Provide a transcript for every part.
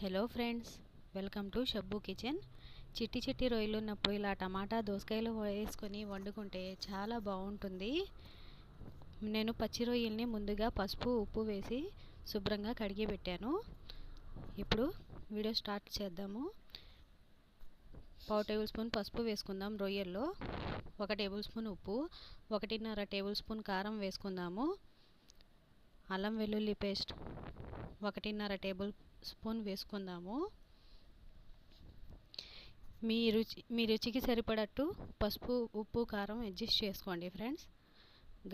Hello friends welcome to Shabbu kitchen. చిట్టి చిట్టి రొయ్యలు ఉన్నప్పుడు ఇలా టమాటా దోసకాయలు వేసుకొని వండుకుంటే చాలా బాగుంటుంది. నేను పచ్చి రొయ్యల్ని ముందుగా పసుపు ఉప్పు వేసి శుభ్రంగా కడిగి పెట్టాను. ఇప్పుడు వీడియో స్టార్ట్ చేద్దాము. పావు టేబుల్ స్పూన్ పసుపు వేసుకుందాం రొయ్యల్లో. ఒక టేబుల్ స్పూన్ ఉప్పు ఒకటిన్నర టేబుల్ స్పూన్ కారం వేసుకుందాము. అల్లం వెల్లుల్లి పేస్ట్ ఒకటిన్నర టేబుల్ స్పూన్ వేసుకుందాము. మీ రుచి మీ రుచికి సరిపడట్టు పసుపు ఉప్పు కారం అడ్జస్ట్ చేసుకోండి ఫ్రెండ్స్.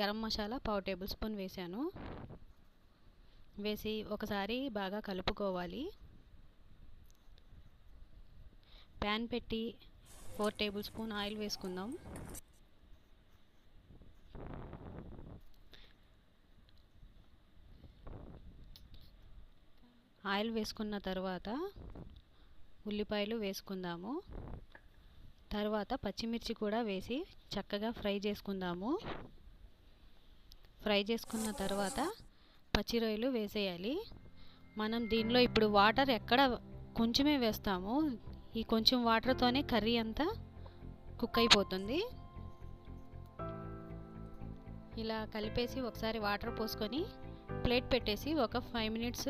గరం మసాలా పావు టేబుల్ స్పూన్ వేసాను వేసి ఒకసారి బాగా కలుపుకోవాలి. ప్యాన్ పెట్టి ఫోర్ టేబుల్ స్పూన్ ఆయిల్ వేసుకుందాం. ఆయిల్ వేసుకున్న తర్వాత ఉల్లిపాయలు వేసుకుందాము. తర్వాత పచ్చిమిర్చి కూడా వేసి చక్కగా ఫ్రై చేసుకుందాము. ఫ్రై చేసుకున్న తర్వాత పచ్చి రొయ్యలు వేసేయాలి. మనం దీనిలో ఇప్పుడు వాటర్ ఎక్కడ కొంచెమే వేస్తాము. ఈ కొంచెం వాటర్తోనే కర్రీ అంతా కుక్ అయిపోతుంది. ఇలా కలిపేసి ఒకసారి వాటర్ పోసుకొని ప్లేట్ పెట్టేసి ఒక ఫైవ్ మినిట్స్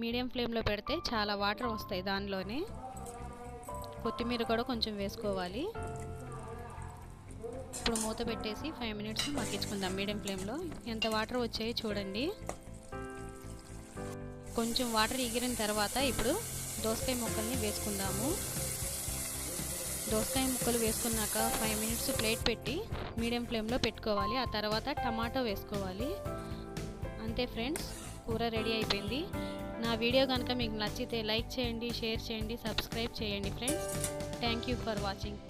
మీడియం ఫ్లేమ్లో పెడితే చాలా వాటర్ వస్తాయి దానిలోనే. కొత్తిమీర కూడా కొంచెం వేసుకోవాలి. ఇప్పుడు మూత పెట్టేసి ఫైవ్ మినిట్స్ మగ్గించుకుందాం మీడియం ఫ్లేమ్లో. ఎంత వాటర్ వచ్చాయో చూడండి. కొంచెం వాటర్ ఎగిరిన తర్వాత ఇప్పుడు దోసకాయ ముక్కల్ని వేసుకుందాము. దోసకాయ ముక్కలు వేసుకున్నాక ఫైవ్ మినిట్స్ ప్లేట్ పెట్టి మీడియం ఫ్లేమ్లో పెట్టుకోవాలి. ఆ తర్వాత టమాటో వేసుకోవాలి. అంతే ఫ్రెండ్స్. కూర రెడీ అయిపోయింది. నా వీడియో కనుక మీకు నచ్చితే లైక్ చేయండి షేర్ చేయండి సబ్స్క్రైబ్ చేయండి friends. Thank you for watching.